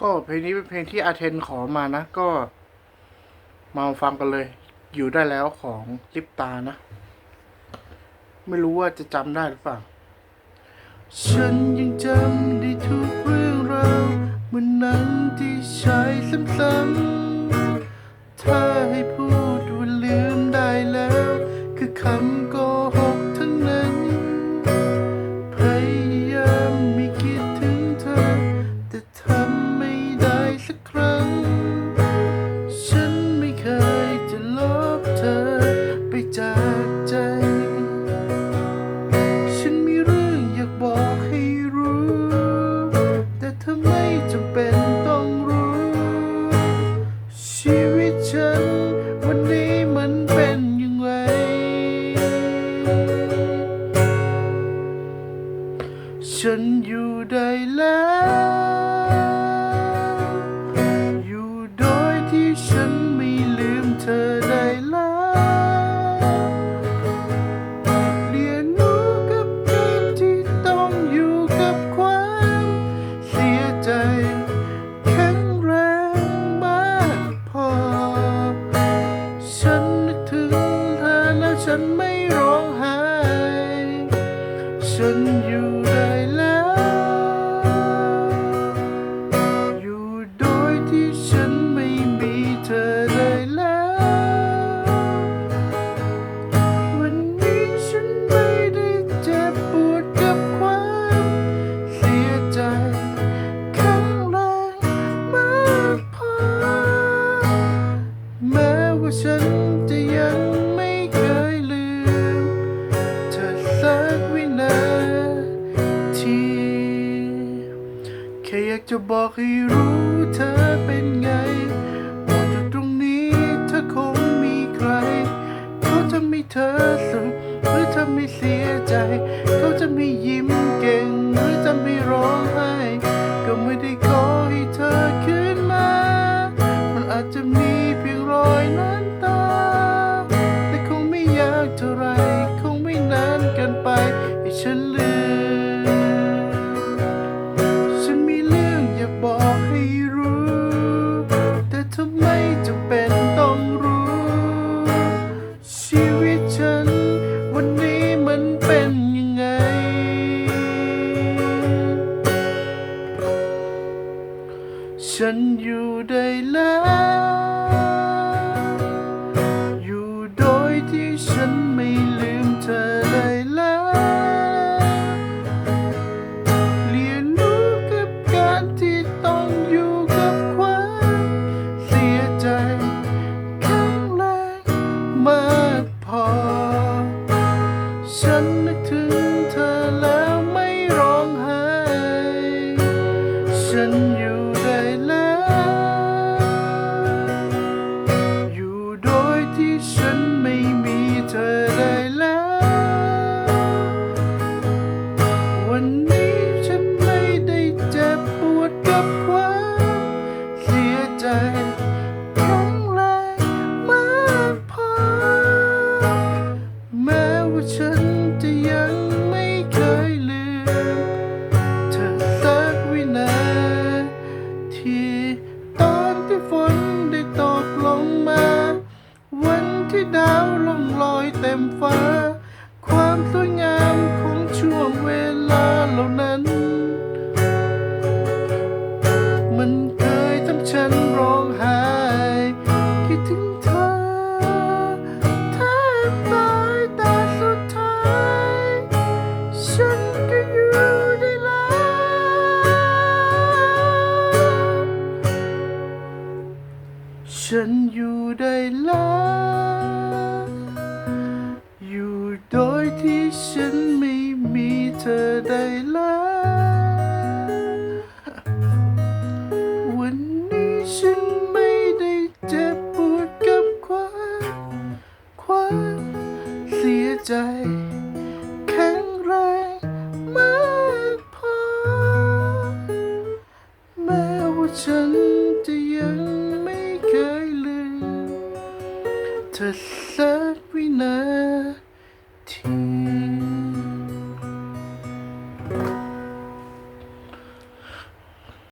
ก็เพลงนี้เป็นเพลงที่อาเทนขอมานะ ก็ มาฟังกันเลย อยู่ได้แล้วของลิปตานะ ไม่รู้ว่าจะจำได้หรือเปล่า ฉันยังจำได้ทุกเรื่องราวเมื่อนั้นที่ใช้ซ้ำๆถ้าให้พูดว่าลืมได้แล้ว คือคำ ฉันอยู่ได้แล้ว อยู่โดยที่ฉันไม่ลืมเธอได้แล้วเรียนรู้กับการที่ต้องอยู่กับความเสียใจ แข็งแรงมากพอ ฉันนึกถึงเธอแล้วฉันไม่ร้องไห้ ฉันอยู่ จะยังไม่เคยลืม เธอสักวินาทีแค่อยากจะบอกให้รู้เธอเป็นไงว่าอยู่ตรงนี้เธอคงมีใคร เขาจะไม่เธอสุขหรือจะไม่เสียใจ เขาจะไม่ยิ้มเก่งหรือจะไม่ร้องไห้ก็ไม่ได้ขอให้เธอคืนมา มันอาจจะมีเพียงรอยน้ำต วันนี้มันเป็นยังไง ฉันอยู่ได้แล้ว อยู่โดยที่ฉันไม่ลืมเธอได้แล้วเรียนรู้กับการที่ต้องอยู่กับความเสียใจแข็งแรงมากพอ ฉันนึกถึง ฉันอยู่ได้แล้วอยู่โดยที่ฉันไม่มีเธอได้แล้ววันนี้ฉัน Sabrina. Tea.